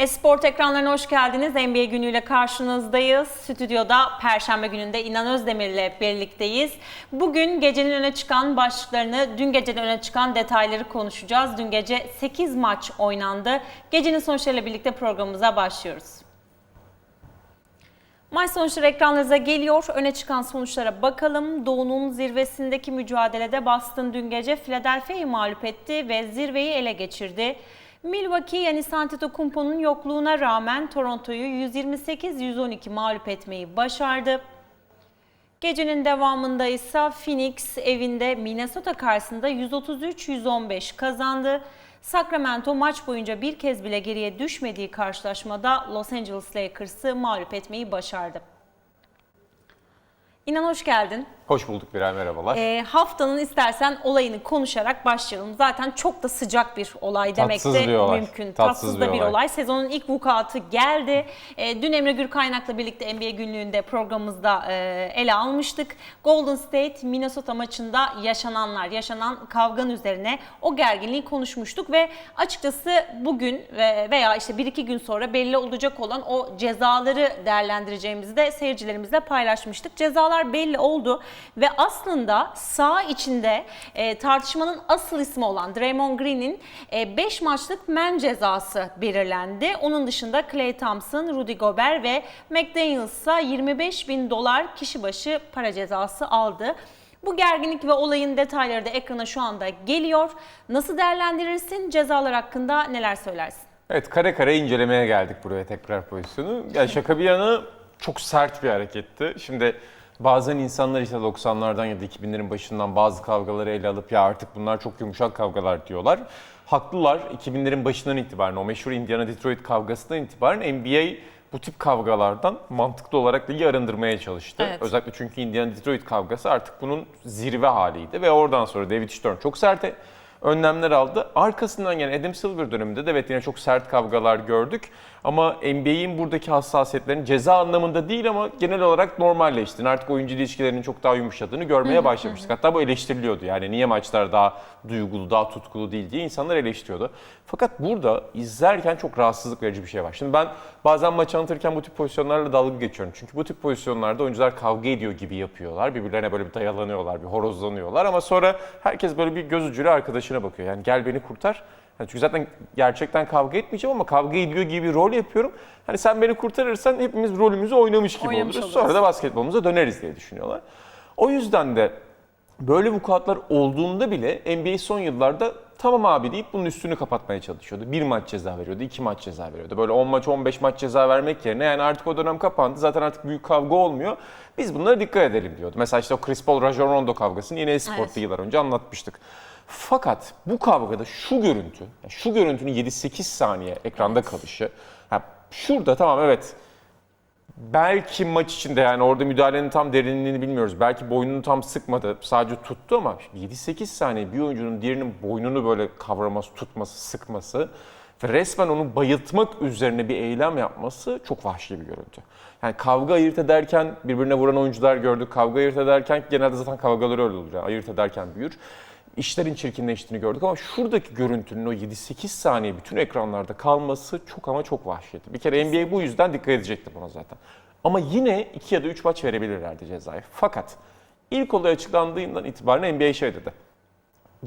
Esport ekranlarına hoş geldiniz. NBA günüyle karşınızdayız. Stüdyoda Perşembe gününde İnan Özdemir ile birlikteyiz. Bugün gecenin öne çıkan başlıklarını, dün geceden öne çıkan detayları konuşacağız. Dün gece 8 maç oynandı. Gecenin sonuçlarıyla birlikte programımıza başlıyoruz. Maç sonuçları ekranlarınıza geliyor. Öne çıkan sonuçlara bakalım. Doğu'nun zirvesindeki mücadelede Boston dün gece Philadelphia'yı mağlup etti ve zirveyi ele geçirdi. Milwaukee Giannis Antetokounmpo'nun yokluğuna rağmen Toronto'yu 128-112 mağlup etmeyi başardı. Gecenin devamında ise Phoenix evinde Minnesota karşısında 133-115 kazandı. Sacramento maç boyunca bir kez bile geriye düşmediği karşılaşmada Los Angeles Lakers'ı mağlup etmeyi başardı. İnan hoş geldin. Hoş bulduk Birer merhabalar. Ee, haftanın istersen olayını konuşarak başlayalım. Zaten çok da sıcak bir olay demek Tatsız de bir olay. mümkün. Tatsız Tatsız, bir da bir olay. olay. Sezonun ilk vukuatı geldi. Ee, dün Emre Gürkaynak'la birlikte NBA günlüğünde programımızda e, ele almıştık. Golden State Minnesota maçında yaşananlar, yaşanan kavganın üzerine o gerginliği konuşmuştuk ve açıkçası bugün ve- veya işte bir iki gün sonra belli olacak olan o cezaları değerlendireceğimizi de seyircilerimizle paylaşmıştık. Cezalar belli oldu ve aslında sağ içinde e, tartışmanın asıl ismi olan Draymond Green'in 5 maçlık men cezası belirlendi. Onun dışında Klay Thompson, Rudy Gobert ve McDaniels ise 25 bin dolar kişi başı para cezası aldı. Bu gerginlik ve olayın detayları da ekrana şu anda geliyor. Nasıl değerlendirirsin? Cezalar hakkında neler söylersin? Evet kare kare incelemeye geldik buraya tekrar pozisyonu. Yani şaka bir yana çok sert bir hareketti. Şimdi bazen insanlar işte 90'lardan ya da 2000'lerin başından bazı kavgaları ele alıp ya artık bunlar çok yumuşak kavgalar diyorlar. Haklılar 2000'lerin başından itibaren o meşhur Indiana-Detroit kavgasından itibaren NBA bu tip kavgalardan mantıklı olarak ligi arındırmaya çalıştı. Evet. Özellikle çünkü Indiana-Detroit kavgası artık bunun zirve haliydi ve oradan sonra David Stern çok sert önlemler aldı. Arkasından yani Adam Silver döneminde de evet yine çok sert kavgalar gördük. Ama NBA'in buradaki hassasiyetlerin ceza anlamında değil ama genel olarak normalleştiğini, artık oyuncu ilişkilerinin çok daha yumuşadığını görmeye başlamıştık. Hatta bu eleştiriliyordu yani niye maçlar daha duygulu, daha tutkulu değil diye insanlar eleştiriyordu. Fakat burada izlerken çok rahatsızlık verici bir şey var. Şimdi ben bazen maç anlatırken bu tip pozisyonlarla dalga geçiyorum. Çünkü bu tip pozisyonlarda oyuncular kavga ediyor gibi yapıyorlar. Birbirlerine böyle bir dayalanıyorlar, bir horozlanıyorlar ama sonra herkes böyle bir göz ucuyla arkadaşına bakıyor. Yani gel beni kurtar. Yani çünkü zaten gerçekten kavga etmeyeceğim ama kavga ediyor gibi bir rol yapıyorum. Hani sen beni kurtarırsan hepimiz rolümüzü oynamış gibi Oynamış oluruz. oluruz. Sonra da basketbolumuza döneriz diye düşünüyorlar. O yüzden de böyle vukuatlar olduğunda bile NBA son yıllarda tamam abi deyip bunun üstünü kapatmaya çalışıyordu. Bir maç ceza veriyordu, iki maç ceza veriyordu. Böyle 10 maç, 15 maç ceza vermek yerine yani artık o dönem kapandı. Zaten artık büyük kavga olmuyor. Biz bunlara dikkat edelim diyordu. Mesela işte o Chris Paul, Rajon Rondo kavgasını yine Esport'ta Evet. yıllar önce anlatmıştık. Fakat bu kavgada şu görüntü, şu görüntünün 7-8 saniye ekranda kalışı. Ha, şurada tamam evet belki maç içinde yani orada müdahalenin tam derinliğini bilmiyoruz. Belki boynunu tam sıkmadı, sadece tuttu ama 7-8 saniye bir oyuncunun diğerinin boynunu böyle kavraması, tutması, sıkması ve resmen onu bayıltmak üzerine bir eylem yapması çok vahşi bir görüntü. Yani kavga ayırt ederken birbirine vuran oyuncular gördük. Kavga ayırt ederken genelde zaten kavgaları öyle olur. Yani ayırt ederken büyür. İşlerin çirkinleştiğini gördük ama şuradaki görüntünün o 7-8 saniye bütün ekranlarda kalması çok ama çok vahşiydi. Bir kere NBA bu yüzden dikkat edecekti buna zaten. Ama yine 2 ya da 3 maç verebilirlerdi cezayı. Fakat ilk olay açıklandığından itibaren NBA şey dedi.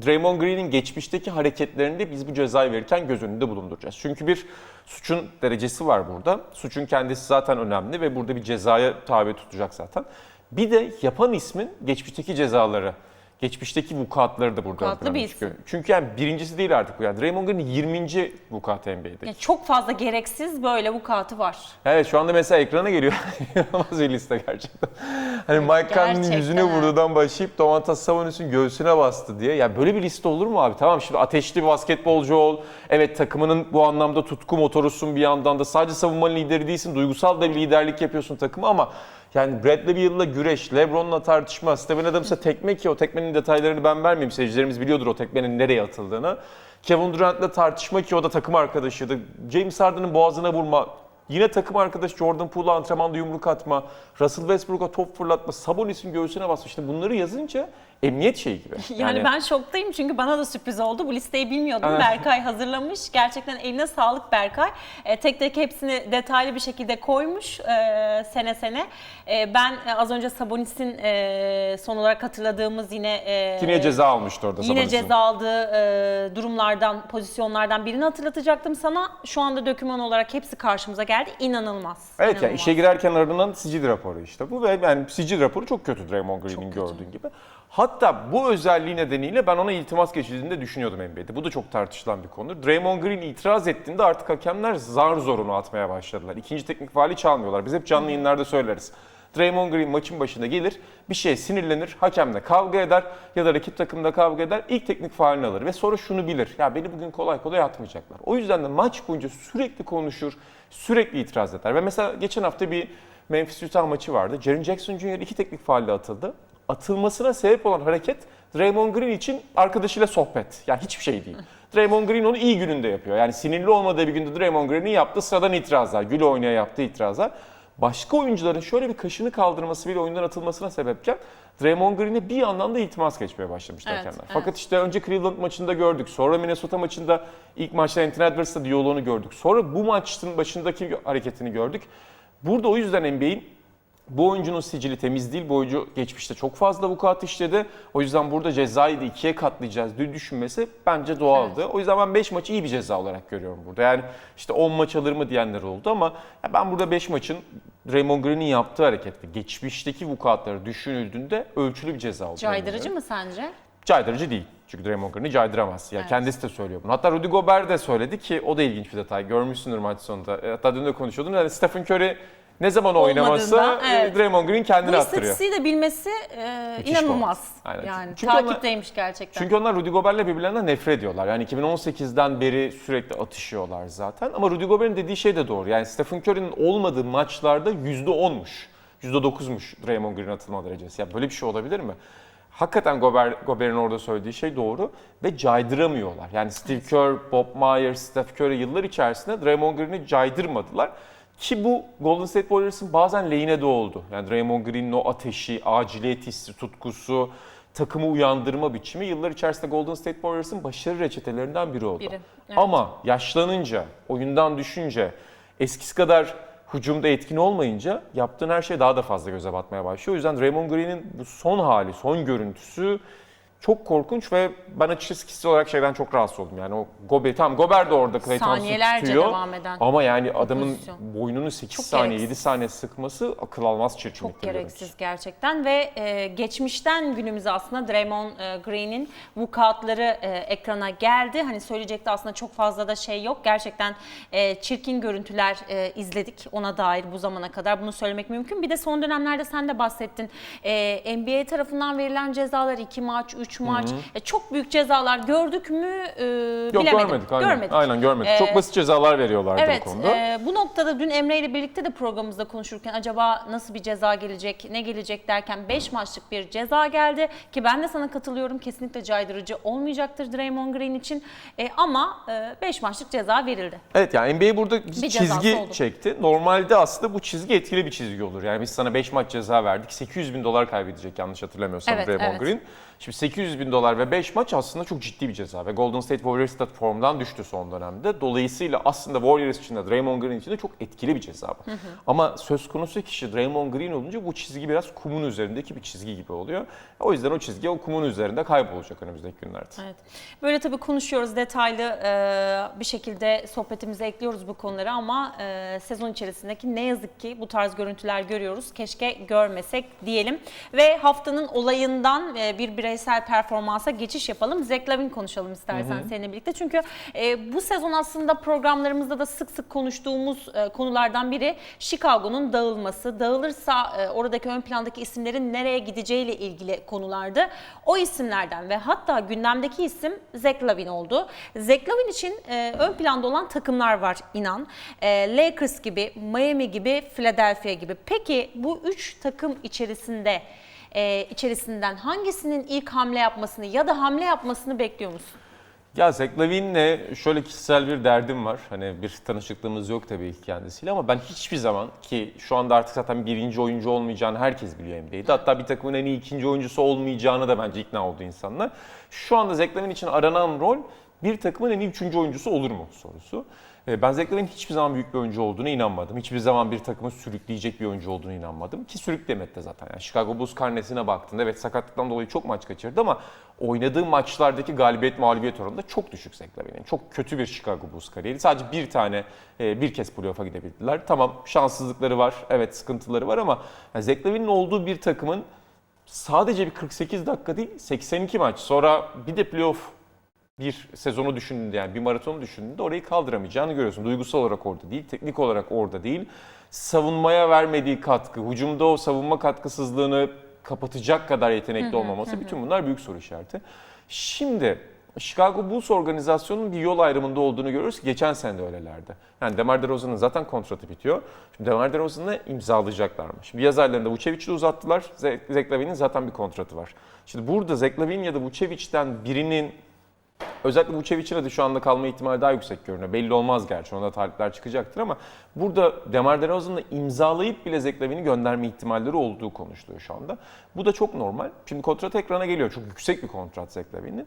Draymond Green'in geçmişteki hareketlerinde biz bu cezayı verirken göz önünde bulunduracağız. Çünkü bir suçun derecesi var burada. Suçun kendisi zaten önemli ve burada bir cezaya tabi tutacak zaten. Bir de yapan ismin geçmişteki cezaları, geçmişteki vukuatları da burada ön Vukuatlı plana bir çıkıyor. Çünkü yani birincisi değil artık bu. Yani Draymond Green'in 20. vukuatı NBA'de. Yani çok fazla gereksiz böyle vukuatı var. Evet şu anda mesela ekrana geliyor. İnanılmaz bir liste gerçekten. Hani Mike Conley'nin yüzüne ha. vurduğundan başlayıp Domantas Sabonis'in göğsüne bastı diye. Ya böyle bir liste olur mu abi? Tamam şimdi ateşli bir basketbolcu ol. Evet takımının bu anlamda tutku motorusun bir yandan da. Sadece savunma lideri değilsin. Duygusal da bir liderlik yapıyorsun takımı ama yani Bradley Beal'la güreş, LeBron'la tartışma, Steven Adams'a tekme ki o tekmenin detaylarını ben vermeyeyim. Seyircilerimiz biliyordur o tekmenin nereye atıldığını. Kevin Durant'la tartışma ki o da takım arkadaşıydı. James Harden'ın boğazına vurma Yine takım arkadaşı Jordan Poole'a antrenmanda yumruk atma, Russell Westbrook'a top fırlatma, Sabonis'in göğsüne basma. İşte bunları yazınca emniyet şeyi gibi. Yani, ben şoktayım çünkü bana da sürpriz oldu. Bu listeyi bilmiyordum. Evet. Berkay hazırlamış. Gerçekten eline sağlık Berkay. E, tek tek hepsini detaylı bir şekilde koymuş e, sene sene. E, ben e, az önce Sabonis'in e, son olarak hatırladığımız yine e, Yine ceza almıştı orada Yine ceza aldığı e, durumlardan, pozisyonlardan birini hatırlatacaktım sana. Şu anda döküman olarak hepsi karşımıza geldi. İnanılmaz. Evet yani İnanılmaz. işe girerken ardından sicil raporu işte bu ve yani sicil raporu çok kötü Draymond Green'in gördüğün gibi. Hatta bu özelliği nedeniyle ben ona iltimas geçildiğini de düşünüyordum NBA'de. Bu da çok tartışılan bir konu. Draymond Green itiraz ettiğinde artık hakemler zar zorunu atmaya başladılar. İkinci teknik faali çalmıyorlar. Biz hep canlı yayınlarda söyleriz. Draymond Green maçın başında gelir, bir şeye sinirlenir, hakemle kavga eder ya da rakip takımda kavga eder, ilk teknik faalini alır ve sonra şunu bilir. Ya beni bugün kolay kolay atmayacaklar. O yüzden de maç boyunca sürekli konuşur, sürekli itiraz eder. Ve mesela geçen hafta bir Memphis Utah maçı vardı. Jaren Jackson Jr. iki teknik faalle atıldı. Atılmasına sebep olan hareket Draymond Green için arkadaşıyla sohbet. Yani hiçbir şey değil. Draymond Green onu iyi gününde yapıyor. Yani sinirli olmadığı bir günde Draymond Green'in yaptığı sıradan itirazlar. Gül oynaya yaptığı itirazlar. Başka oyuncuların şöyle bir kaşını kaldırması bile oyundan atılmasına sebepken Draymond Green'e bir yandan da iltimas geçmeye başlamıştı Evet, hakemler. evet. Fakat işte önce Cleveland maçında gördük. Sonra Minnesota maçında ilk maçta Anthony Edwards'la diyaloğunu gördük. Sonra bu maçın başındaki hareketini gördük. Burada o yüzden NBA'in bu oyuncunun sicili temiz değil. Bu oyuncu geçmişte çok fazla vukuat işledi. O yüzden burada cezayı da ikiye katlayacağız diye düşünmesi bence doğaldı. O yüzden ben 5 maçı iyi bir ceza olarak görüyorum burada. Yani işte 10 maç alır mı diyenler oldu ama ben burada 5 maçın Draymond Green'in yaptığı harekette geçmişteki vukuatları düşünüldüğünde ölçülü bir ceza olduğunu Caydırıcı mı sence? Caydırıcı değil. Çünkü Draymond Green'i caydıramaz. Yani Evet. kendisi de söylüyor bunu. Hatta Rudy Gobert de söyledi ki o da ilginç bir detay. Görmüşsündür maç sonunda. E, Hatta dün de konuşuyordum. Yani Stephen Curry ne zaman Olmadığında, e, evet. Draymond Green Bu kendini attırıyor. istatistiği de bilmesi e, Müthiş bu. inanılmaz. Aynen. Yani Çünkü onlar- takipteymiş gerçekten. Çünkü onlar Rudy Gobert'le birbirlerinden nefret ediyorlar. Yani 2018'den beri sürekli atışıyorlar zaten. Ama Rudy Gobert'in dediği şey de doğru. Yani Stephen Curry'nin olmadığı maçlarda %10'muş. %9'muş Draymond Green atılma derecesi. Ya böyle bir şey olabilir mi? Hakikaten Gobert, Gobert'in orada söylediği şey doğru ve caydıramıyorlar. Yani Steve Kerr, Bob Myers, Steph Curry yıllar içerisinde Draymond Green'i caydırmadılar. Ki bu Golden State Warriors'ın bazen lehine de oldu. Yani Draymond Green'in o ateşi, aciliyet hissi, tutkusu, takımı uyandırma biçimi yıllar içerisinde Golden State Warriors'ın başarı reçetelerinden biri oldu. Biri, evet. Ama yaşlanınca, oyundan düşünce, eskisi kadar hücumda etkin olmayınca yaptığın her şey daha da fazla göze batmaya başlıyor. O yüzden Draymond Green'in bu son hali, son görüntüsü çok korkunç ve ben açıkçası kişisel olarak şeyden çok rahatsız oldum. Yani o Gober, tamam Gober de orada Clay Thompson'ı Saniyelerce tutuyor. devam eden Ama yani adamın pozisyon. boynunu 8 Çok saniye, gereksiz. 7 saniye sıkması akıl almaz çirkinlik. Çok bir görüntü. gereksiz gerçekten ve e, geçmişten günümüze aslında Draymond e, Green'in vukuatları e, ekrana geldi. Hani söyleyecekti aslında çok fazla da şey yok. Gerçekten e, çirkin görüntüler e, izledik ona dair bu zamana kadar. Bunu söylemek mümkün. Bir de son dönemlerde sen de bahsettin. E, NBA tarafından verilen cezalar 2 maç, 3 maç. E, çok büyük cezalar gördük mü e, Yok bilemedim. görmedik aynen. Görmedik. Aynen görmedik. Ee, çok basit cezalar veriyorlardı Evet, bu konuda. e, bu noktada dün Emre ile birlikte de programımızda konuşurken acaba nasıl bir ceza gelecek, ne gelecek derken 5 maçlık bir ceza geldi ki ben de sana katılıyorum kesinlikle caydırıcı olmayacaktır Draymond Green için E, ama 5 maçlık ceza verildi. Evet yani NBA burada bir çizgi çekti. Normalde aslında bu çizgi etkili bir çizgi olur. Yani biz sana 5 maç ceza verdik. 800 bin dolar kaybedecek yanlış hatırlamıyorsam Evet, Draymond evet. Green. Şimdi 800 bin dolar ve 5 maç aslında çok ciddi bir ceza. Ve Golden State Warriors da formdan düştü son dönemde. Dolayısıyla aslında Warriors için de Draymond Green için de çok etkili bir ceza bu. Ama söz konusu kişi Draymond Green olunca bu çizgi biraz kumun üzerindeki bir çizgi gibi oluyor. O yüzden o çizgi o kumun üzerinde kaybolacak önümüzdeki günlerde. Evet. Böyle tabii konuşuyoruz detaylı e, bir şekilde sohbetimize ekliyoruz bu konuları ama e, sezon içerisindeki ne yazık ki bu tarz görüntüler görüyoruz. Keşke görmesek diyelim. Ve haftanın olayından e, bir bireysel performansa geçiş yapalım. Zach Lavin konuşalım istersen seninle birlikte. Çünkü e, bu sezon aslında programlarımızda da sık sık konuştuğumuz e, konulardan biri Chicago'nun dağılması. Dağılırsa e, oradaki ön plandaki isimlerin nereye gideceğiyle ilgili konulardı. O isimlerden ve hatta gündemdeki isim Zach Lavin oldu. Zach Lavin için e, ön planda olan takımlar var inan. E, Lakers gibi, Miami gibi, Philadelphia gibi. Peki bu üç takım içerisinde e, içerisinden hangisinin ilk hamle yapmasını ya da hamle yapmasını bekliyor musun? Ya Zach Lavine'le şöyle kişisel bir derdim var. Hani bir tanışıklığımız yok tabii ki kendisiyle ama ben hiçbir zaman ki şu anda artık zaten birinci oyuncu olmayacağını herkes biliyor NBA'de. Hatta bir takımın en iyi ikinci oyuncusu olmayacağını da bence ikna oldu insanlar. Şu anda Zach Lavine için aranan rol bir takımın en iyi üçüncü oyuncusu olur mu sorusu. Ee, Ben Lavine'in hiçbir zaman büyük bir oyuncu olduğunu inanmadım. Hiçbir zaman bir takımı sürükleyecek bir oyuncu olduğunu inanmadım. Ki sürüklemedi de zaten. Yani Chicago Bulls karnesine baktığında evet sakatlıktan dolayı çok maç kaçırdı ama oynadığı maçlardaki galibiyet mağlubiyet oranı da çok düşük Lavine'in. Çok kötü bir Chicago Bulls kariyeri. Sadece bir tane e, bir kez playoff'a gidebildiler. Tamam şanssızlıkları var, evet sıkıntıları var ama yani Lavine'in olduğu bir takımın sadece bir 48 dakika değil 82 maç sonra bir de playoff bir sezonu düşündüğünde yani bir maratonu düşündüğünde orayı kaldıramayacağını görüyorsun. Duygusal olarak orada değil, teknik olarak orada değil. Savunmaya vermediği katkı, hücumda o savunma katkısızlığını kapatacak kadar yetenekli olmaması bütün bunlar büyük soru işareti. Şimdi Chicago Bulls organizasyonunun bir yol ayrımında olduğunu görüyoruz geçen sene de öylelerdi. Yani DeMar DeRozan'ın zaten kontratı bitiyor. Şimdi DeMar DeRozan'ı imzalayacaklarmış. Şimdi yaz aylarında Vucevic'i uzattılar. Zach Lavine'in zaten bir kontratı var. Şimdi burada Zach Lavine ya da Vucevic'ten birinin Özellikle Vucevic'in adı şu anda kalma ihtimali daha yüksek görünüyor. Belli olmaz gerçi ona talipler çıkacaktır ama burada Demar DeRozan'la imzalayıp bile Zach Lavine'i gönderme ihtimalleri olduğu konuşuluyor şu anda. Bu da çok normal. Şimdi kontrat ekrana geliyor. Çok yüksek bir kontrat Zach Lavine'in.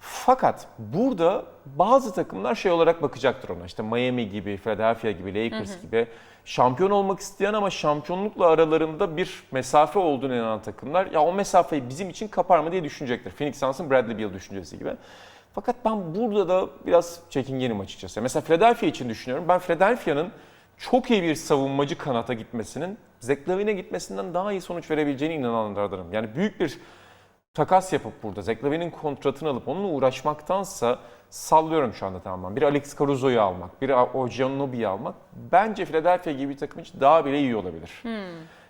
Fakat burada bazı takımlar şey olarak bakacaktır ona. İşte Miami gibi, Philadelphia gibi, Lakers gibi şampiyon olmak isteyen ama şampiyonlukla aralarında bir mesafe olduğunu inanan takımlar ya o mesafeyi bizim için kapar mı diye düşünecektir. Phoenix Suns'ın Bradley Beal düşüncesi gibi. Fakat ben burada da biraz çekingenim açıkçası. Mesela Philadelphia için düşünüyorum. Ben Philadelphia'nın çok iyi bir savunmacı kanata gitmesinin Zach gitmesinden daha iyi sonuç verebileceğine inananlardanım. Yani büyük bir takas yapıp burada Zach kontratını alıp onunla uğraşmaktansa sallıyorum şu anda tamamen. Bir Alex Caruso'yu almak, bir Ojianobi'yi almak bence Philadelphia gibi bir takım için daha bile iyi olabilir.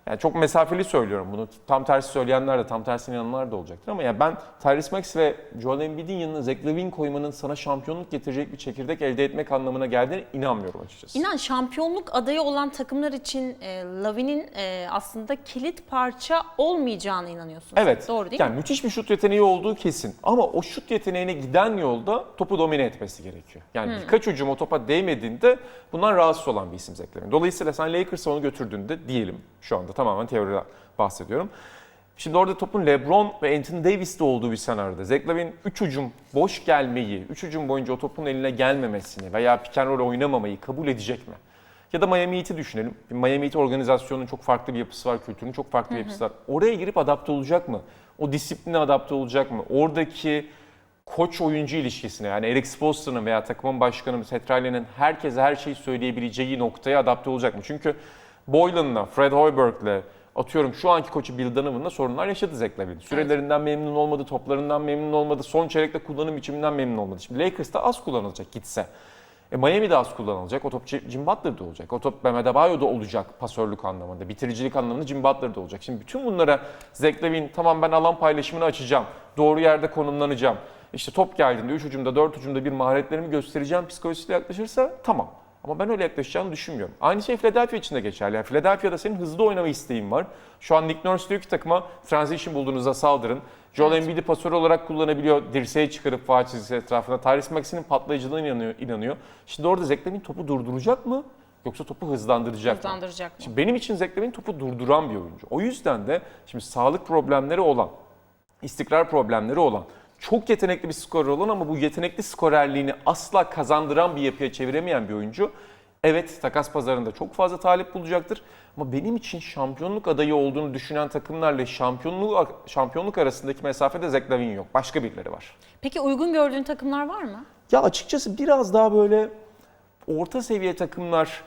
Yani çok mesafeli söylüyorum bunu. Tam tersi söyleyenler de tam tersine inananlar da olacaktır ama ya ben Tyrese Maxey ve Joel Embiid'in yanına Zach Lavine koymanın sana şampiyonluk getirecek bir çekirdek elde etmek anlamına geldiğine inanmıyorum açıkçası. İnan şampiyonluk adayı olan takımlar için e, Lavin'in e, aslında kilit parça olmayacağına inanıyorsun. Evet. Doğru değil yani mi? müthiş bir şut yeteneği olduğu kesin. Ama o şut yeteneğine giden yolda topu domine etmesi gerekiyor. Yani Hmm. birkaç hücum o topa değmediğinde bundan rahatsız olan bir isim Zach Lavine. Dolayısıyla sen Lakers'a onu götürdüğünde diyelim şu anda tamamen teoriden bahsediyorum. Şimdi orada topun LeBron ve Anthony Davis'te olduğu bir senaryoda Zach Lavine 3 hücum boş gelmeyi, 3 hücum boyunca o topun eline gelmemesini veya pick and roll oynamamayı kabul edecek mi? Ya da Miami Heat'i düşünelim. Miami Heat organizasyonunun çok farklı bir yapısı var, kültürünün çok farklı bir yapısı var. Oraya girip adapte olacak mı? O disipline adapte olacak mı? Oradaki koç oyuncu ilişkisine yani Eric Spoelstra'nın veya takımın başkanı Petrali'nin herkese her şeyi söyleyebileceği noktaya adapte olacak mı? Çünkü Boylan'la, Fred Hoiberg'le atıyorum şu anki koçu Bill Donovan'la sorunlar yaşadı Zach Lavine. Sürelerinden memnun olmadı, toplarından memnun olmadı, son çeyrekte kullanım biçiminden memnun olmadı. Şimdi Lakers'ta az kullanılacak gitse. E Miami'de az kullanılacak. O top Jim Butler'da olacak. O top Bam Adebayo'da olacak pasörlük anlamında. Bitiricilik anlamında Jim Butler'da olacak. Şimdi bütün bunlara Zach Lavine tamam ben alan paylaşımını açacağım. Doğru yerde konumlanacağım. İşte top geldiğinde 3 hücumda 4 hücumda bir maharetlerimi göstereceğim psikolojisiyle yaklaşırsa tamam. Ama ben öyle yaklaşacağını düşünmüyorum. Aynı şey Philadelphia için de geçerli. Yani Philadelphia'da senin hızlı oynama isteğin var. Şu an Nick Nurse diyor ki takıma transition bulduğunuzda saldırın. Joel Embiid'i pasör olarak kullanabiliyor. Dirseğe çıkarıp faal çizgisi etrafına. Tyrese Maxey'nin patlayıcılığına inanıyor, inanıyor. Şimdi orada Lavine topu durduracak mı? Yoksa topu hızlandıracak mı? Hızlandıracak mı? Şimdi benim için Lavine topu durduran bir oyuncu. O yüzden de şimdi sağlık problemleri olan, istikrar problemleri olan, çok yetenekli bir skorer olan ama bu yetenekli skorerliğini asla kazandıran bir yapıya çeviremeyen bir oyuncu. Evet takas pazarında çok fazla talip bulacaktır ama benim için şampiyonluk adayı olduğunu düşünen takımlarla şampiyonluk şampiyonluk arasındaki mesafede Zach Lavine yok. Başka birileri var. Peki uygun gördüğün takımlar var mı? Ya açıkçası biraz daha böyle orta seviye takımlar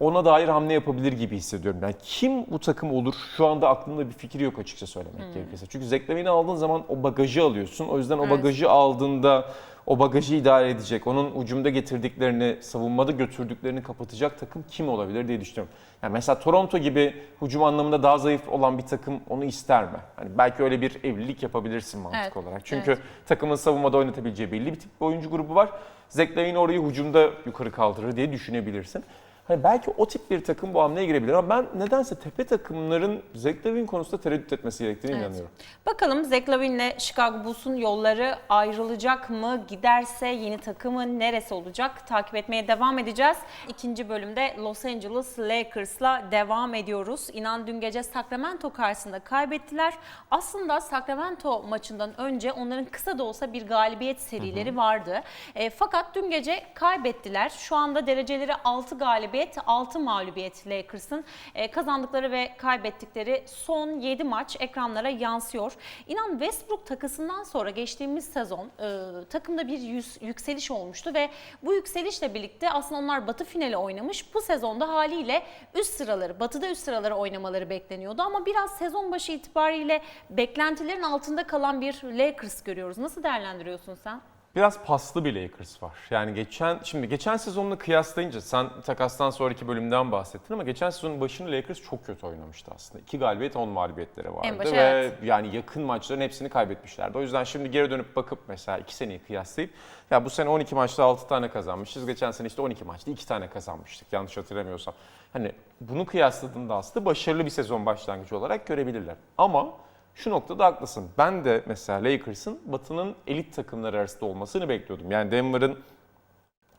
ona dair hamle yapabilir gibi hissediyorum. Yani kim bu takım olur şu anda aklımda bir fikir yok açıkça söylemek gerekirse. Çünkü Lavine'i aldığın zaman o bagajı alıyorsun. O yüzden o Evet. bagajı aldığında o bagajı idare edecek, onun ucumda getirdiklerini, savunmada götürdüklerini kapatacak takım kim olabilir diye düşünüyorum. Yani mesela Toronto gibi hücum anlamında daha zayıf olan bir takım onu ister mi? Hani belki öyle bir evlilik yapabilirsin mantık Evet, olarak. Çünkü evet. takımın savunmada oynatabileceği belli bir tip bir oyuncu grubu var. Lavine orayı hücumda yukarı kaldırır diye düşünebilirsin. Hani belki o tip bir takım bu hamleye girebilir ama ben nedense tepe takımların Zach Lavine konusunda tereddüt etmesi gerektiğine Evet. inanıyorum. Bakalım Zach Lavine'le Chicago Bulls'un yolları ayrılacak mı? Giderse yeni takımı neresi olacak? Takip etmeye devam edeceğiz. İkinci bölümde Los Angeles Lakers'la devam ediyoruz. İnan dün gece Sacramento karşısında kaybettiler. Aslında Sacramento maçından önce onların kısa da olsa bir galibiyet serileri vardı. E, fakat dün gece kaybettiler. Şu anda dereceleri 6 galibiyet, 6 mağlubiyet Lakers'ın. E, kazandıkları ve kaybettikleri son 7 maç ekranlara yansıyor. İnan Westbrook takısından sonra geçtiğimiz sezon e, takımda bir yüz- yükseliş olmuştu ve bu yükselişle birlikte aslında onlar batı finali oynamış. Bu sezonda haliyle üst sıraları, batıda üst sıraları oynamaları bekleniyordu ama biraz sezon başı itibariyle beklentilerin altında kalan bir Lakers görüyoruz. Nasıl değerlendiriyorsun sen? Biraz paslı bir Lakers var. Yani geçen şimdi geçen sezonla kıyaslayınca sen takastan sonraki bölümden bahsettin ama geçen sezonun başını Lakers çok kötü oynamıştı aslında. 2 galibiyet 10 mağlubiyetleri vardı başı, ve evet. yani yakın maçların hepsini kaybetmişlerdi. O yüzden şimdi geri dönüp bakıp mesela 2 seneyi kıyaslayıp ya bu sene 12 maçta 6 tane kazanmışız. Geçen sene işte 12 maçta 2 tane kazanmıştık yanlış hatırlamıyorsam. Hani bunu kıyasladığında aslında başarılı bir sezon başlangıcı olarak görebilirler. Ama şu noktada haklısın. Ben de mesela Lakers'ın Batı'nın elit takımları arasında olmasını bekliyordum. Yani Denver'ın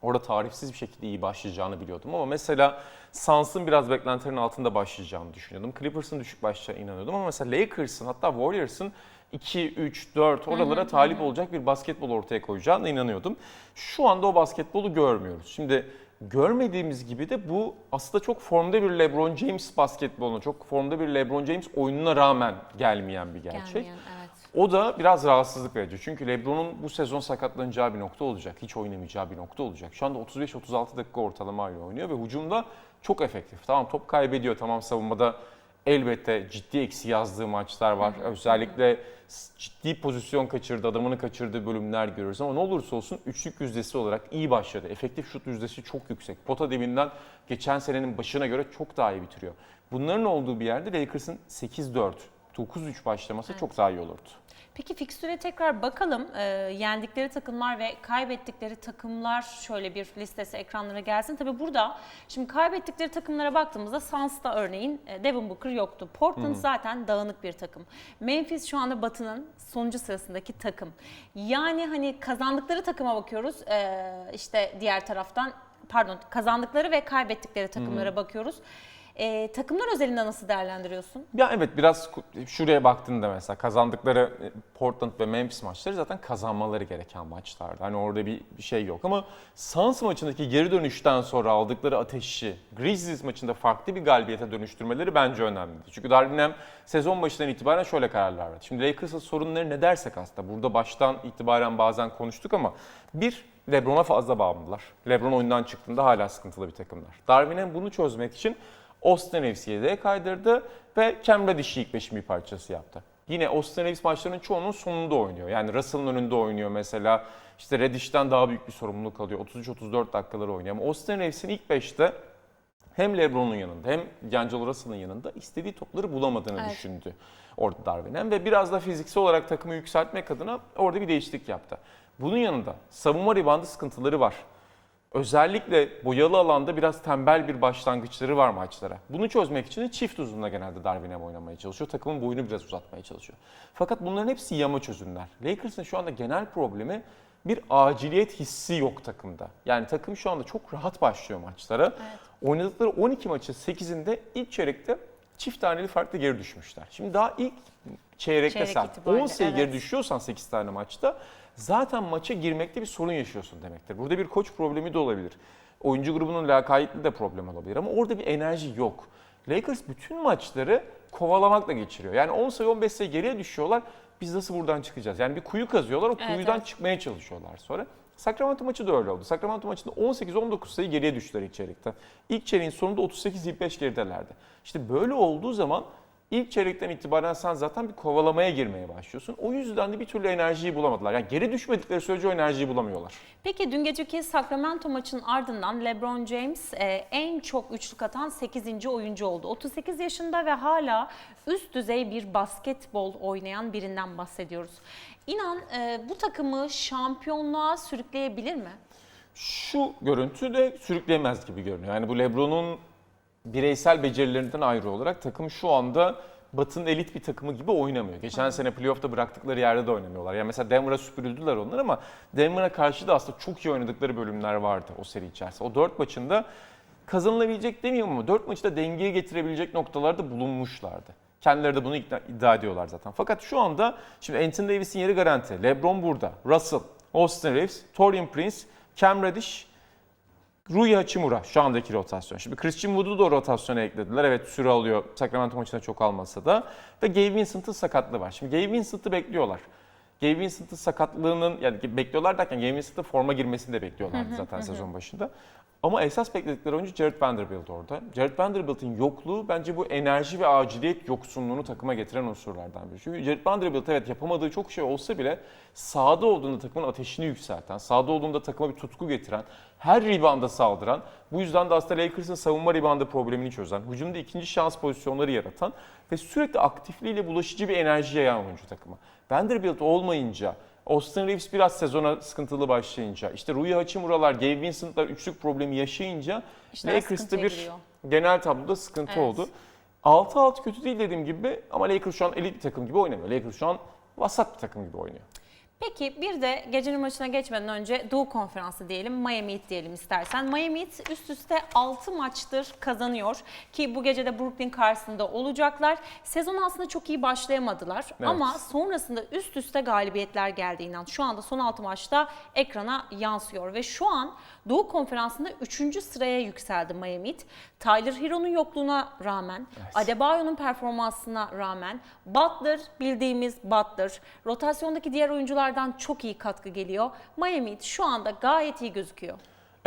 orada tarifsiz bir şekilde iyi başlayacağını biliyordum. Ama mesela Suns'ın biraz beklentilerin altında başlayacağını düşünüyordum. Clippers'ın düşük başlayacağına inanıyordum. Ama mesela Lakers'ın hatta Warriors'ın 2, 3, 4 oralara talip olacak bir basketbol ortaya koyacağına inanıyordum. Şu anda o basketbolu görmüyoruz. Şimdi görmediğimiz gibi de bu aslında çok formda bir LeBron James basketboluna, çok formda bir LeBron James oyununa rağmen gelmeyen bir gerçek. Gelmeyen, evet. O da biraz rahatsızlık verici. Çünkü LeBron'un bu sezon sakatlanacağı bir nokta olacak. Hiç oynamayacağı bir nokta olacak. Şu anda 35-36 dakika ortalamayla oynuyor ve hücumda çok efektif. Tamam top kaybediyor, tamam savunmada elbette ciddi eksi yazdığı maçlar var. Özellikle ciddi pozisyon kaçırdı, adamını kaçırdığı bölümler görüyoruz. Ama ne olursa olsun üçlük yüzdesi olarak iyi başladı. Efektif şut yüzdesi çok yüksek. Pota dibinden geçen senenin başına göre çok daha iyi bitiriyor. Bunların olduğu bir yerde Lakers'ın 8-4, 9-3 başlaması çok daha iyi olurdu. Peki fikstüre tekrar bakalım. Ee, yendikleri takımlar ve kaybettikleri takımlar şöyle bir listesi ekranlara gelsin. Tabi burada şimdi kaybettikleri takımlara baktığımızda Suns'ta örneğin e, Devin Booker yoktu. Portland zaten dağınık bir takım. Memphis şu anda Batı'nın sonuncu sırasındaki takım. Yani hani kazandıkları takıma bakıyoruz. Ee, işte diğer taraftan pardon kazandıkları ve kaybettikleri takımlara bakıyoruz. Ee, takımlar özelinde nasıl değerlendiriyorsun? Ya evet biraz şuraya baktığında mesela kazandıkları e, Portland ve Memphis maçları zaten kazanmaları gereken maçlardı. Hani orada bir, şey yok ama Suns maçındaki geri dönüşten sonra aldıkları ateşi Grizzlies maçında farklı bir galibiyete dönüştürmeleri bence önemliydi. Çünkü Darvin sezon başından itibaren şöyle kararlar verdi. Şimdi Lakers'ın sorunları ne dersek aslında burada baştan itibaren bazen konuştuk ama bir LeBron'a fazla bağımlılar. LeBron oyundan çıktığında hala sıkıntılı bir takımlar. Darvin Ham bunu çözmek için Austin yedeğe kaydırdı ve Cam Reddish'i ilk beşin bir parçası yaptı. Yine Austin Reeves maçlarının çoğunun sonunda oynuyor. Yani Russell'ın önünde oynuyor mesela. İşte Reddish'ten daha büyük bir sorumluluk alıyor. 33-34 dakikaları oynuyor. Ama Austin Reeves'in ilk beşte hem LeBron'un yanında hem D'Angelo Russell'ın yanında istediği topları bulamadığını Evet. düşündü orada Darvin Ham. Ve biraz da fiziksel olarak takımı yükseltmek adına orada bir değişiklik yaptı. Bunun yanında savunma ribandı sıkıntıları var. Özellikle boyalı alanda biraz tembel bir başlangıçları var maçlara. Bunu çözmek için de çift uzunla genelde Darwin Ham oynamaya çalışıyor. Takımın boyunu biraz uzatmaya çalışıyor. Fakat bunların hepsi yama çözümler. Lakers'ın şu anda genel problemi bir aciliyet hissi yok takımda. Yani takım şu anda çok rahat başlıyor maçlara. Oynadıkları 12 maçın 8'inde ilk çeyrekte çift taneli farklı geri düşmüşler. Şimdi daha ilk çeyrekte Çeyrek sen itibariyle, 10 sayı geri evet. düşüyorsan 8 tane maçta zaten maça girmekte bir sorun yaşıyorsun demektir. Burada bir koç problemi de olabilir. Oyuncu grubunun lakayetli de problem olabilir ama orada bir enerji yok. Lakers bütün maçları kovalamakla geçiriyor. Yani 10 sayı 15 sayı geriye düşüyorlar. Biz nasıl buradan çıkacağız? Yani bir kuyu kazıyorlar. O Evet, kuyudan evet. çıkmaya çalışıyorlar sonra. Sacramento maçı da öyle oldu. Sacramento maçında 18-19 sayı geriye düştüler ilk çeyrekten. İlk çeyreğin sonunda 38-25 geridelerdi. İşte böyle olduğu zaman ilk çeyrekten itibaren sen zaten bir kovalamaya girmeye başlıyorsun. O yüzden de bir türlü enerjiyi bulamadılar. Yani geri düşmedikleri sürece o enerjiyi bulamıyorlar. Peki dün geceki Sacramento maçının ardından LeBron James e, en çok üçlük atan 8. oyuncu oldu. 38 yaşında ve hala üst düzey bir basketbol oynayan birinden bahsediyoruz. İnan e, bu takımı şampiyonluğa sürükleyebilir mi? Şu görüntü de sürükleyemez gibi görünüyor. Yani bu LeBron'un bireysel becerilerinden ayrı olarak takım şu anda Batı'nın elit bir takımı gibi oynamıyor. Geçen sene playoff'ta bıraktıkları yerde de oynamıyorlar. Yani mesela Denver'a süpürüldüler onlar ama Denver'a karşı da aslında çok iyi oynadıkları bölümler vardı o seri içerisinde. O dört maçında kazanılabilecek demiyorum ama dört maçı da dengeye getirebilecek noktalarda bulunmuşlardı. Kendileri de bunu iddia ediyorlar zaten. Fakat şu anda şimdi Anthony Davis'in yeri garanti. LeBron burada. Russell, Austin Reeves, Torian Prince, Cam Reddish, Rui Hachimura şu andaki rotasyon. Şimdi Christian Wood'u da rotasyona eklediler. Evet süre alıyor Sacramento maçında çok almasa da. Ve Gabe Vincent'ın sakatlığı var. Şimdi Gabe Vincent'ı bekliyorlar. Gabe Vincent'ın sakatlığının yani bekliyorlar derken Gabe Vincent'ın forma girmesini de bekliyorlardı zaten sezon başında. Ama esas bekledikleri oyuncu Jared Vanderbilt orada. Jared Vanderbilt'in yokluğu bence bu enerji ve aciliyet yoksunluğunu takıma getiren unsurlardan biri. Çünkü Jared Vanderbilt evet yapamadığı çok şey olsa bile sahada olduğunda takımın ateşini yükselten, sahada olduğunda takıma bir tutku getiren, her rebounda saldıran, bu yüzden de aslında Lakers'ın savunma reboundı problemini çözen, hücumda ikinci şans pozisyonları yaratan ve sürekli aktifliğiyle bulaşıcı bir enerji yayan oyuncu takıma. Vanderbilt olmayınca, Austin Reeves biraz sezona sıkıntılı başlayınca, işte Rui Hachimura'lar, Gabe Vincent'lar üçlük problemi yaşayınca İşler Lakers'ta bir giriyor. genel tabloda sıkıntı Evet. oldu. 6-6 kötü değil dediğim gibi ama Lakers şu an elit bir takım gibi oynamıyor. Lakers şu an vasat bir takım gibi oynuyor. Peki bir de gecenin maçına geçmeden önce Doğu Konferansı diyelim, Miami Heat diyelim istersen. Miami Heat üst üste 6 maçtır kazanıyor ki bu gece de Brooklyn karşısında olacaklar. Sezon aslında çok iyi başlayamadılar Evet. ama sonrasında üst üste galibiyetler geldi inan. Şu anda son 6 maçta ekrana yansıyor ve şu an Doğu Konferansı'nda 3. sıraya yükseldi Miami Heat. Tyler Hero'nun yokluğuna rağmen, Adebayo'nun performansına rağmen Butler bildiğimiz Butler, rotasyondaki diğer oyunculardan çok iyi katkı geliyor. Miami Heat şu anda gayet iyi gözüküyor.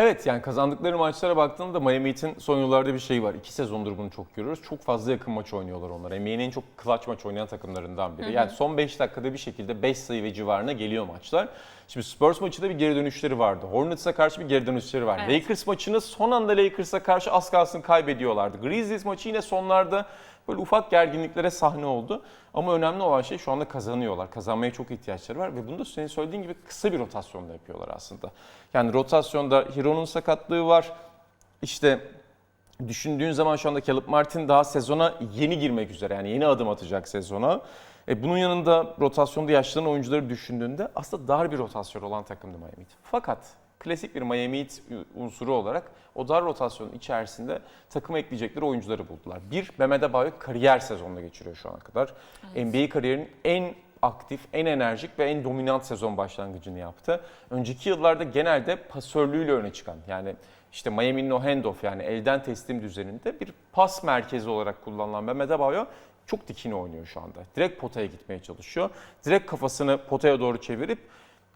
Evet yani kazandıkları maçlara baktığında da Miami Heat'in son yıllarda bir şey var. İki sezondur bunu çok görüyoruz. Çok fazla yakın maç oynuyorlar onlar. NBA'nin en çok clutch maç oynayan takımlarından biri. Yani son 5 dakikada bir şekilde 5 sayı ve civarına geliyor maçlar. Şimdi Spurs maçında bir geri dönüşleri vardı. Hornets'a karşı bir geri dönüşleri var. Evet. Lakers maçını son anda Lakers'a karşı az kalsın kaybediyorlardı. Grizzlies maçı yine sonlarda böyle ufak gerginliklere sahne oldu. Ama önemli olan şey şu anda kazanıyorlar. Kazanmaya çok ihtiyaçları var ve bunu da senin söylediğin gibi kısa bir rotasyonda yapıyorlar aslında. Yani rotasyonda Hiro'nun sakatlığı var. İşte düşündüğün zaman şu anda Caleb Martin daha sezona yeni girmek üzere yani yeni adım atacak sezona. E bunun yanında rotasyonda yaşlanan oyuncuları düşündüğünde aslında dar bir rotasyon olan takımdı Miami Heat. Fakat klasik bir Miami Heat unsuru olarak o dar rotasyonun içerisinde takıma ekleyecekleri oyuncuları buldular. Bir, Mehmet Abayo kariyer sezonunu geçiriyor şu ana kadar. NBA kariyerinin en aktif, en enerjik ve en dominant sezon başlangıcını yaptı. Önceki yıllarda genelde pasörlüğüyle öne çıkan yani işte Miami'nin o handoff yani elden teslim düzeninde bir pas merkezi olarak kullanılan Mehmet Abayo çok dikine oynuyor şu anda. Direkt potaya gitmeye çalışıyor. Direkt kafasını potaya doğru çevirip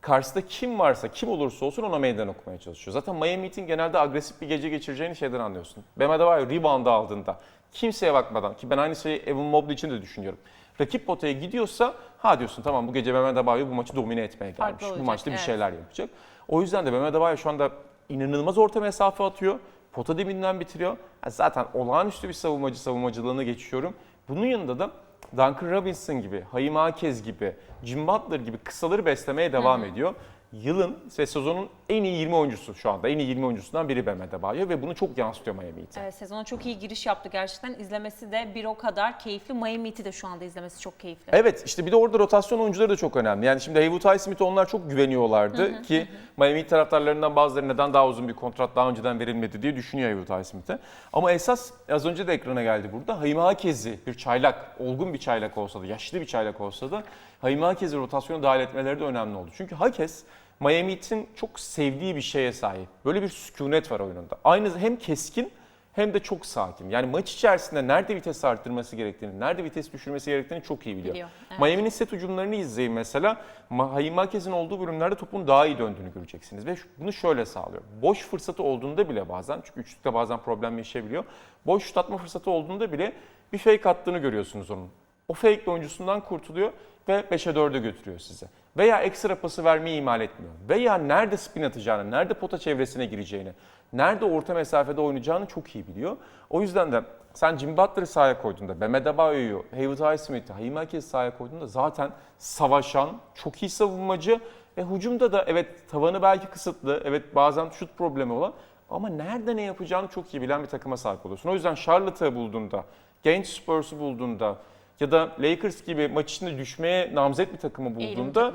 karşısında kim varsa, kim olursa olsun ona meydan okumaya çalışıyor. Zaten Miami Heat'in genelde agresif bir gece geçireceğini şeyden anlıyorsun. Mehmet Abayo rebound aldığında kimseye bakmadan ki ben aynı şeyi Evan Mobley için de düşünüyorum. Rakip potaya gidiyorsa ha diyorsun tamam bu gece Mehmet Abayo bu maçı domine etmeye gelmiş. Farklı Bu maçta bir evet. şeyler yapacak. O yüzden de Mehmet Abayo şu anda inanılmaz orta mesafe atıyor. Pota dibinden bitiriyor. Zaten olağanüstü bir savunmacı savunmacılığını geçiyorum. Bunun yanında da Duncan Robinson gibi, Hayim Akez gibi, Jim Butler gibi kısaları beslemeye devam ediyor. Yılın ve sezonun en iyi 20 oyuncusu şu anda. En iyi 20 oyuncusundan biri Mehmet Abayo ve bunu çok yansıtıyor Miami Heat'e. Evet, sezona çok iyi giriş yaptı gerçekten. İzlemesi de bir o kadar keyifli. Miami Heat'i de şu anda izlemesi çok keyifli. Evet işte bir de orada rotasyon oyuncuları da çok önemli. Yani şimdi Haywood Highsmith'e onlar çok güveniyorlardı ki Miami Heat taraftarlarından bazıları neden daha uzun bir kontrat daha önceden verilmedi diye düşünüyor Haywood Highsmith'e. Ama esas az önce de ekrana geldi burada Hayim Hakez'i bir çaylak, olgun bir çaylak olsa da, yaşlı bir çaylak olsa da Hayim Hakez'i rotasyona dahil etmeleri de önemli oldu. Çünkü Hakez Miami Heat'in çok sevdiği bir şeye sahip. Böyle bir sükunet var oyununda. Aynı hem keskin hem de çok sakin. Yani maç içerisinde nerede vites arttırması gerektiğini, nerede vites düşürmesi gerektiğini çok iyi biliyor. Biliyor, evet. Miami'nin set hücumlarını izleyin mesela. Ma- Hayim Marquez'in olduğu bölümlerde topun daha iyi döndüğünü göreceksiniz. Ve bunu şöyle sağlıyor. Boş fırsatı olduğunda bile bazen, çünkü üçlükte bazen problem yaşayabiliyor. Boş şut atma fırsatı olduğunda bile bir fake attığını görüyorsunuz onun. O fake oyuncusundan kurtuluyor ve 5'e 4'e götürüyor size. Veya ekstra pası vermeyi ihmal etmiyor. Veya nerede spin atacağını, nerede pota çevresine gireceğini, nerede orta mesafede oynayacağını çok iyi biliyor. O yüzden de sen Jimmy Butler'ı sahaya koyduğunda, Mehmet Abayo'yu, Haywood Highsmith'i, Akes'i sahaya koyduğunda zaten savaşan, çok iyi savunmacı Ve hücumda da evet tavanı belki kısıtlı, evet bazen şut problemi olan ama nerede ne yapacağını çok iyi bilen bir takıma sahip oluyorsun. O yüzden Charlotte'ı bulduğunda, genç Spurs'u bulduğunda ya da Lakers gibi maç içinde düşmeye namzet bir takımı bulduğunda.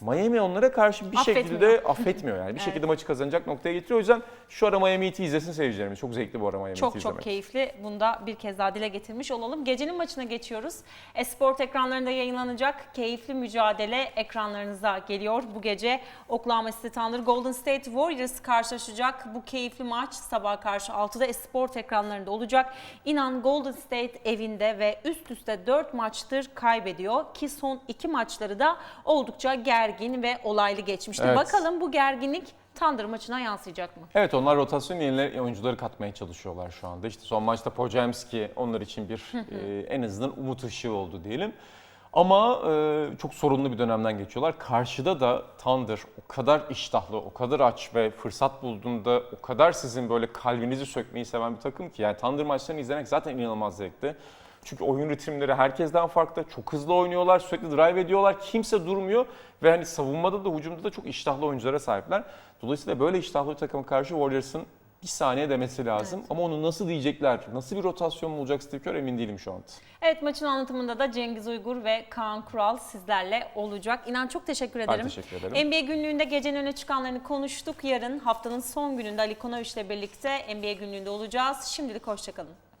Miami onlara karşı bir Affetmiyor. şekilde affetmiyor yani. Bir Evet. şekilde maçı kazanacak noktaya getiriyor. O yüzden şu ara Miami Heat'i izlesin seyircilerimiz. Çok zevkli bu ara Miami Heat'i Çok izlemek. çok keyifli. Bunu da bir kez daha dile getirmiş olalım. Gecenin maçına geçiyoruz. Esport ekranlarında yayınlanacak keyifli mücadele ekranlarınıza geliyor. Bu gece Oklahoma City Thunder Golden State Warriors karşılaşacak. Bu keyifli maç sabah karşı 6'da Esport ekranlarında olacak. İnan Golden State evinde ve üst üste 4 maçtır kaybediyor ki son 2 maçları da oldukça gergin ve olaylı geçmişti. Evet. Bakalım bu gerginlik Thunder maçına yansıyacak mı? Evet onlar rotasyon yenileri oyuncuları katmaya çalışıyorlar şu anda. İşte son maçta Pojemski onlar için bir e, en azından umut ışığı oldu diyelim. Ama e, çok sorunlu bir dönemden geçiyorlar. Karşıda da Thunder o kadar iştahlı, o kadar aç ve fırsat bulduğunda o kadar sizin böyle kalbinizi sökmeyi seven bir takım ki. Yani Thunder maçlarını izlemek zaten inanılmaz zevkli. Çünkü oyun ritimleri herkesten farklı. Çok hızlı oynuyorlar, sürekli drive ediyorlar. Kimse durmuyor ve hani savunmada da hücumda da çok iştahlı oyunculara sahipler. Dolayısıyla böyle iştahlı bir takıma karşı Warriors'ın bir saniye demesi lazım. Ama onu nasıl diyecekler, nasıl bir rotasyon olacak Steve Kerr emin değilim şu anda. Evet maçın anlatımında da Cengiz Uygur ve Kaan Kural sizlerle olacak. İnan çok teşekkür ederim. teşekkür ederim. NBA günlüğünde gecenin öne çıkanlarını konuştuk. Yarın haftanın son gününde Ali Konoviç ile birlikte NBA günlüğünde olacağız. Şimdilik hoşçakalın.